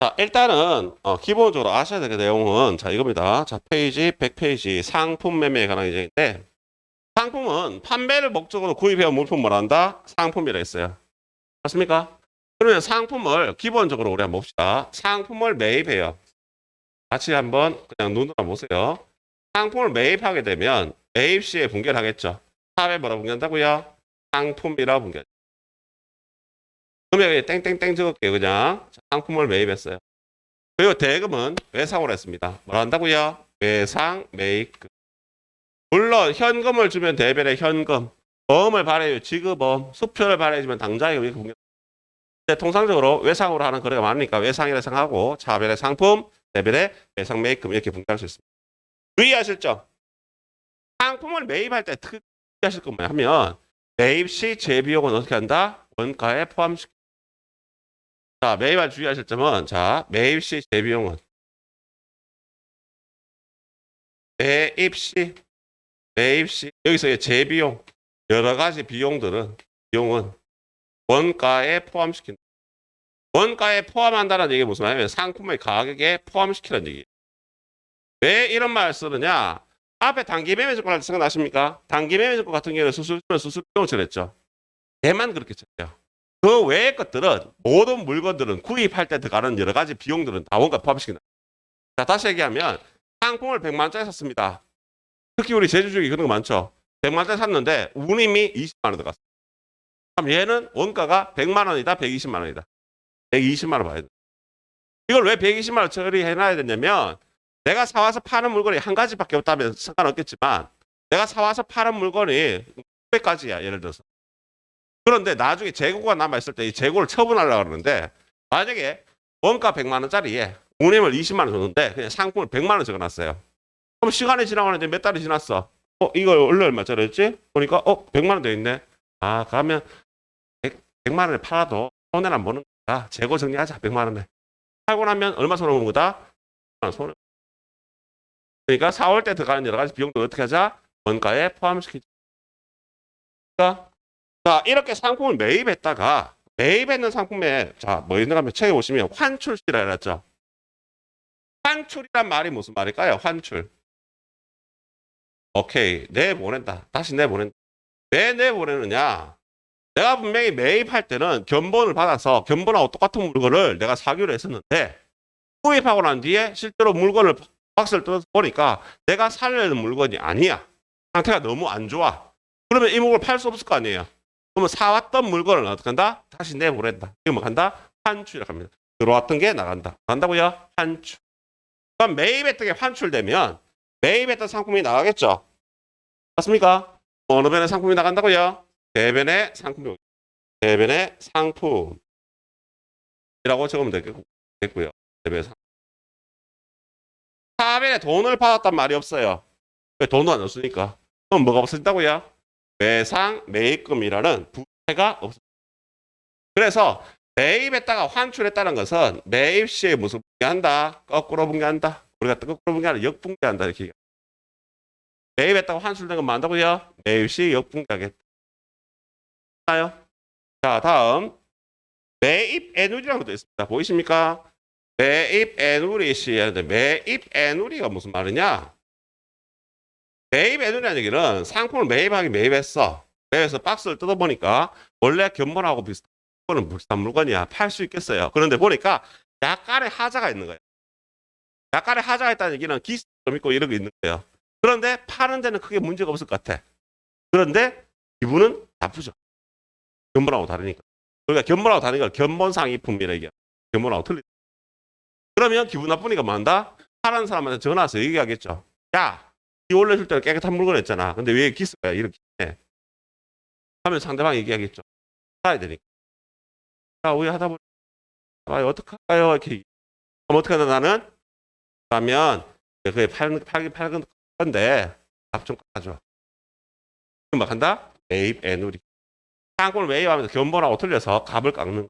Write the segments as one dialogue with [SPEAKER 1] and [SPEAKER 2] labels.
[SPEAKER 1] 자, 일단은 어, 기본적으로 아셔야 될 내용은 자 이겁니다. 자 페이지 100페이지 상품 매매에 관한 예정인데 상품은 판매를 목적으로 구입해온 물품 을 한다? 상품이라 했어요. 맞습니까? 그러면 상품을 기본적으로 우리 한번 봅시다. 상품을 매입해요. 같이 한번 그냥 눈으로 보세요. 상품을 매입하게 되면 매입 시에 분개를 하겠죠. 사업에 뭐라 분개한다고요? 상품이라고 분개. 그러면 여기 땡땡땡 적을게요. 그냥 자, 상품을 매입했어요. 그리고 대금은 외상으로 했습니다. 뭐라 한다고요? 외상 매입금. 물론 현금을 주면 대변의 현금, 보험을 발행해 지급보험, 수표를 당장이금 이렇게 분개. 근데 통상적으로 외상으로 하는 거래가 많으니까 외상이라 생각하고 차별의 상품, 대변의 외상 매입금 이렇게 분개할 수 있습니다. 유의하실 점. 상품을 매입할 때 특히 하실 건 뭐냐 하면 매입 시 재비용은 어떻게 한다? 원가에 포함시켜. 자, 매입할 주의하실 점은 자, 매입 시 재비용은 매입 시 매입 시 여기서의 재비용 여러 가지 비용들은 비용은 원가에 포함시킨다. 원가에 포함한다는 얘기 무슨 말이냐면 상품의 가격에 포함시키는 얘기. 왜 이런 말을 쓰느냐? 앞에 단기 매매 조건 할 때 생각나십니까? 단기 매매 조건 같은 경우는 수술 수술 비용을 정했죠. 얘만 그렇게 쳤죠. 그 외의 것들은 모든 물건들은 구입할 때 들어가는 여러 가지 비용들은 다 원가 포함시킨다. 자 다시 얘기하면 상품을 100만 원짜리 샀습니다. 특히 우리 제주 쪽에 그런 거 많죠. 100만 원짜리 샀는데 운임이 20만 원 들어갔어. 그럼 얘는 원가가 100만 원이다, 120만 원이다. 120만 원 봐야 돼. 이걸 왜 120만 원 처리해놔야 되냐면 내가 사와서 파는 물건이 한 가지밖에 없다면 상관없겠지만 내가 사와서 파는 물건이 900가지야 예를 들어서 그런데 나중에 재고가 남아있을 때 이 재고를 처분하려고 그러는데 만약에 원가 100만 원짜리에 운임을 20만 원 줬는데 그냥 상품을 100만 원 적어놨어요 그럼 시간이 지나고 이제 몇 달이 지났어 어 이거 원래 얼마짜리였지? 보니까 어 100만 원 돼 있네 아 그러면 100, 100만 원에 팔아도 손해는 안 보는 거다 재고 정리하자 100만 원에 팔고 나면 얼마 손해 보는 거다? 손해 그러니까 사올 때 들어가는 여러 가지 비용도 어떻게 하자? 원가에 포함시키자. 그러니까 자 이렇게 상품을 매입했다가 매입했는 상품에 자 뭐 있는가 하면 책에 보시면 환출시라 해놨죠. 환출이란 말이 무슨 말일까요? 환출. 오케이 내보낸다. 다시 내보낸다. 왜 내보내느냐? 내가 분명히 매입할 때는 견본을 받아서 견본하고 똑같은 물건을 내가 사기로 했었는데 구입하고 난 뒤에 실제로 물건을 박스를 뜯어서 보니까 내가 살려는 물건이 아니야. 상태가 너무 안 좋아. 그러면 이 물건을 팔 수 없을 거 아니에요. 그러면 사왔던 물건을 어떻게 한다? 다시 내보낸다. 이거 뭐 한다? 환출이라고 합니다. 들어왔던 게 나간다. 간다고요? 환출. 그럼 매입했던 게 환출되면 매입했던 상품이 나가겠죠? 맞습니까? 어느 변의 상품이 나간다고요? 대변의 상품이 대변의 상품이라고 적으면 되겠고- 되겠고요. 대변의 상품. 사변에 돈을 받았단 말이 없어요. 왜 돈도 안 줬으니까. 그럼 뭐가 없어진다고요? 외상 매입금이라는 부채가 없어. 그래서 매입했다가 환출했다는 것은 매입 시에 무슨 분개한다? 거꾸로 분개한다. 우리가 거꾸로 분개하는 역분개한다 이렇게. 매입했다가 환출된 건 뭐한다고요? 매입 시 역분개하겠다. 나요? 자 다음 매입 애누리라는 것도 있습니다. 보이십니까? 매입 애누리 시 하는데 매입 애누리가 무슨 말이냐? 매입 애누리라는 얘기는 상품을 매입하기 매입했어. 매입해서 박스를 뜯어보니까 원래 견본하고 비슷한 거는 비슷한 물건이야. 팔 수 있겠어요. 그런데 보니까 약간의 하자가 있는 거예요. 약간의 하자가 있다는 얘기는 기스 좀 있고 이런 거 있는 거예요. 그런데 파는 데는 크게 문제가 없을 것 같아. 그런데 기분은 나쁘죠. 견본하고 다르니까. 그러니까 견본하고 걸 견본상 이품이라 얘기야. 견본하고 틀리. 그러면 기분 나쁘니까 뭐 한다? 파는 사람한테 전화해서 얘기하겠죠. 야, 이 원래 줄 때는 깨끗한 물건 했잖아. 근데 왜 기스가 이렇게 해? 하면 상대방이 얘기하겠죠. 사야 되니까. 자, 우리 하다 보니, 아, 어떡할까요? 이렇게. 그럼 어떻게 하나 나는? 그러면, 그게 팔, 팔긴 팔건 건데, 값좀 깎아줘. 막 한다? 매입, 애누리. 상품을 매입하면서 견본하고 틀려서 값을 깎는.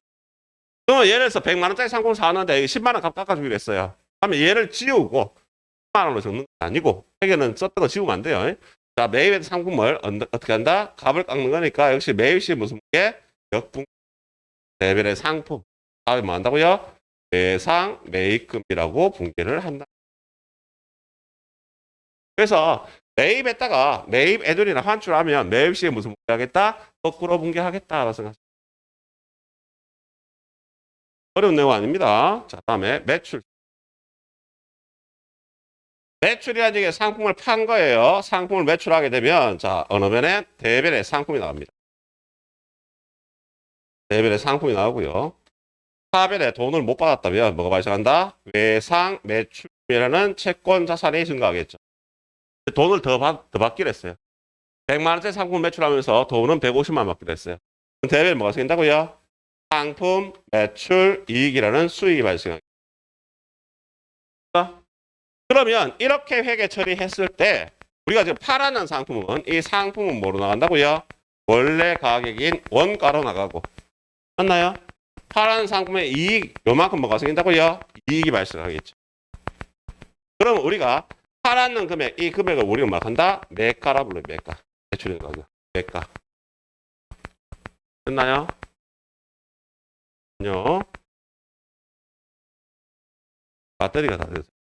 [SPEAKER 1] 그러면 예를 들어서 100만 원짜리 상품을 사왔는데 10만 원 값 깎아주기로 했어요. 그러면 얘를 지우고 10만 원으로 적는 건 아니고 회계는 썼던 거 지우면 안 돼요. 자 매입의 상품을 언- 어떻게 한다? 값을 깎는 거니까 역시 매입 시 무슨 게 역분 대별의 상품. 다음에 뭐 한다고요? 매상 매입금이라고 분개를 한다. 그래서 매입했다가 매입 애들이나 환출하면 매입 시에 무슨 분개하겠다? 거꾸로 분개하겠다라고 생각하세요. 어려운 내용 아닙니다. 자, 다음에 매출. 매출이라는 게 상품을 판 거예요. 상품을 매출하게 되면 자 어느 변에 대변에 상품이 나옵니다. 대변에 상품이 나오고요. 하변에 돈을 못 받았다면 뭐가 발생한다? 외상 매출이라는 채권 자산이 증가하겠죠. 돈을 더, 받, 더 받기로 했어요. 100만 원짜리 상품 매출하면서 돈은 150만 원 받기로 했어요. 대변에 뭐가 생긴다고요? 상품 매출 이익이라는 수익이 발생하겠죠. 그러면 이렇게 회계 처리했을 때 우리가 지금 팔아는 상품은 이 상품은 뭐로 나간다고요? 원래 가격인 원가로 나가고 맞나요? 팔아는 상품의 이익 요만큼 뭐가 생긴다고요? 이익이 발생하겠죠. 그럼 우리가 팔았는 금액 이 금액을 우리가 막 한다? 매가라 불러요. 매가. 매출의 가격. 매가. 됐나요? 아니요. 배터리가 다 됐어요.